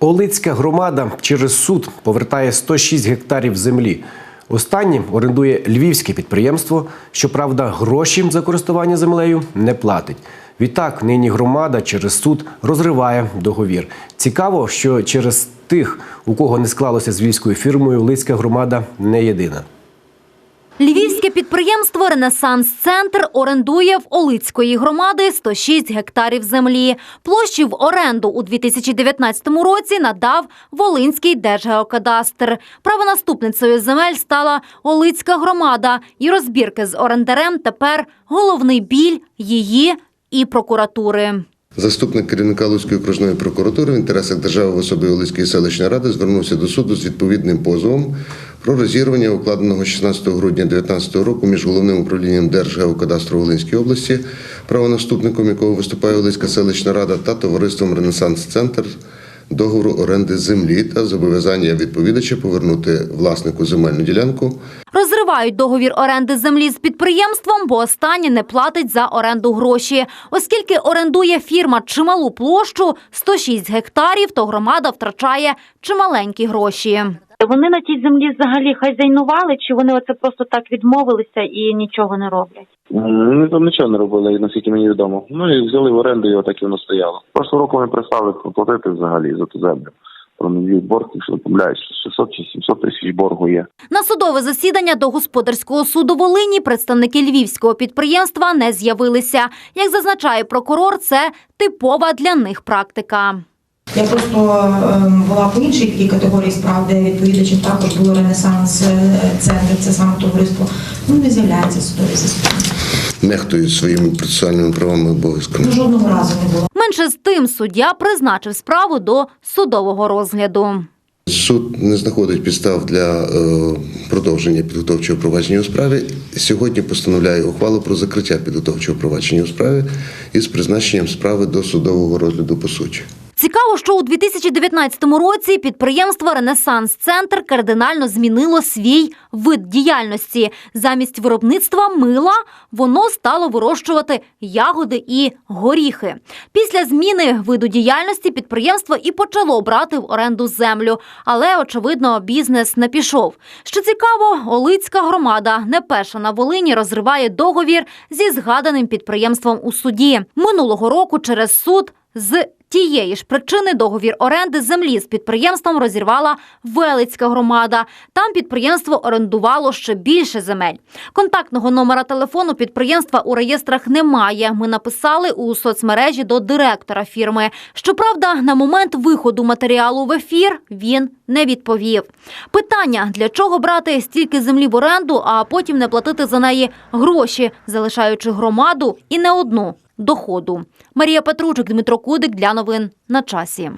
Олицька громада через суд повертає 106 гектарів землі. Останнім орендує львівське підприємство. Щоправда, гроші за користування землею не платить. Відтак, нині громада через суд розриває договір. Цікаво, що через тих, у кого не склалося з львівською фірмою, Олицька громада не єдина. Львівське підприємство Ренесанс Центр орендує в Олицької громади 106 гектарів землі. Площі в оренду у 2019 році надав Волинський держгеокадастр. Правонаступницею земель стала Олицька громада, і розбірки з орендарем тепер головний біль її і прокуратури. Заступник керівника Луцької окружної прокуратури в інтересах держави в особі Олицької селищної ради звернувся до суду з відповідним позовом про розірвання укладеного 16 грудня 2019 року між головним управлінням Держгеокадастру Волинської області, правонаступником якого виступає Олицька селищна рада, та товариством Ренесанс Центр договору оренди землі та зобов'язання відповідача повернути власнику земельну ділянку Розривають договір оренди землі з підприємством, бо останнє не платить за оренду гроші. Оскільки орендує фірма чималу площу 106 гектарів, то громада втрачає чималенькі гроші. Вони на тій землі взагалі хазяйнували, чи вони оце просто так відмовилися і нічого не роблять? Ми там нічого не робили, наскільки мені відомо. Ну і взяли в оренду його, так і воно стояло. Прошлого року ми прислали платити взагалі за ту землю. Про нові борг, якщо не помиляюсь, 600 чи 700 тисяч боргу є. На судове засідання до господарського суду Волині представники львівського підприємства не з'явилися. Як зазначає прокурор, це типова для них практика. Я просто ем, була по іншій такій категорії справ, де відповідачем також було Ренесанс е, центр, це саме товариство. Ну не з'являється судові засідання. нехтують своїми процесуальними правами обов'язками. Ну, жодного разу не було. Менше з тим суддя призначив справу до судового розгляду. Суд не знаходить підстав для е, продовження підготовчого провадження у справі. Сьогодні постановляє ухвалу про закриття підготовчого провадження у справі із призначенням справи до судового розгляду по суті. Цікаво, що у 2019 році підприємство Ренесанс Центр кардинально змінило свій вид діяльності. Замість виробництва мила воно стало вирощувати ягоди і горіхи. Після зміни виду діяльності підприємство і почало брати в оренду землю, але очевидно, бізнес не пішов. Що цікаво, Олицька громада не перша на Волині розриває договір зі згаданим підприємством у суді минулого року через суд з тієї ж причини договір оренди землі з підприємством розірвала Велицька громада. Там підприємство орендувало ще більше земель. Контактного номера телефону підприємства у реєстрах немає. Ми написали у соцмережі до директора фірми. Щоправда, на момент виходу матеріалу в ефір він не відповів. Питання: для чого брати стільки землі в оренду, а потім не платити за неї гроші, залишаючи громаду і не одну доходу. Марія Петручик, Дмитро Кудик для новин на часі.